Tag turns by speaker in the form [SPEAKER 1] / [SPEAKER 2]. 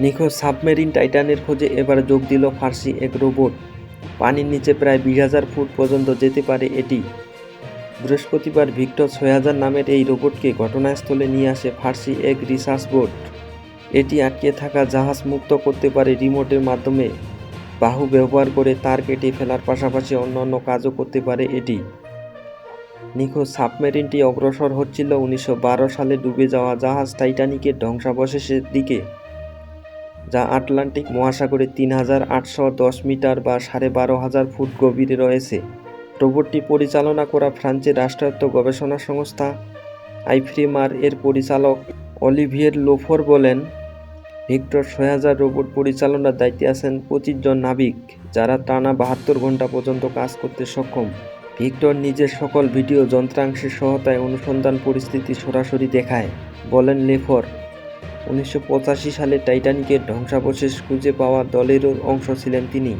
[SPEAKER 1] নিখোঁজ সাবমেরিন টাইটানের খোঁজে এবার যোগ দিল ফার্সি এক রোবট। পানির নিচে প্রায় বিশ হাজার ফুট পর্যন্ত যেতে পারে এটি। বৃহস্পতিবার ভিক্টর ছয় হাজার নামের এই রোবটকে ঘটনাস্থলে নিয়ে আসে ফার্সি এক রিসার্চ বোট এটি আটকে থাকা জাহাজ মুক্ত করতে পারে রিমোটের মাধ্যমে। বাহু ব্যবহার করে তার কেটে ফেলার পাশাপাশি অন্যান্য কাজও করতে পারে এটি। নিখোঁজ সাবমেরিনটি অগ্রসর হচ্ছিল উনিশশো বারো সালে ডুবে যাওয়া জাহাজ টাইটানিকের ধ্বংসাবশেষের দিকে। যা আটলান্টিক মহাসাগরে তিন হাজার আটশো দশ মিটার বা সাড়ে বারো হাজার ফুট গভীরে রয়েছে। রোবটটি পরিচালনা করা ফ্রান্সের রাষ্ট্রায়ত্ত গবেষণা সংস্থা আইফ্রিমার। এর পরিচালক অলিভিয়ের লোফর বলেন, ভিক্টর ছয় হাজার রোবট পরিচালনার দায়িত্বে আছেন পঁচিশ জন নাবিক, যারা টানা বাহাত্তর ঘণ্টা পর্যন্ত কাজ করতে সক্ষম। ভিক্টর নিজের সকল ভিডিও যন্ত্রাংশের সহায়তায় অনুসন্ধান পরিস্থিতি সরাসরি দেখায়, বলেন লেফর। উনিশশো পঁচাশি সালে টাইটানিকের ধ্বংসাবশেষ খুঁজে পাওয়া দলেরও অংশ ছিলেন তিনি।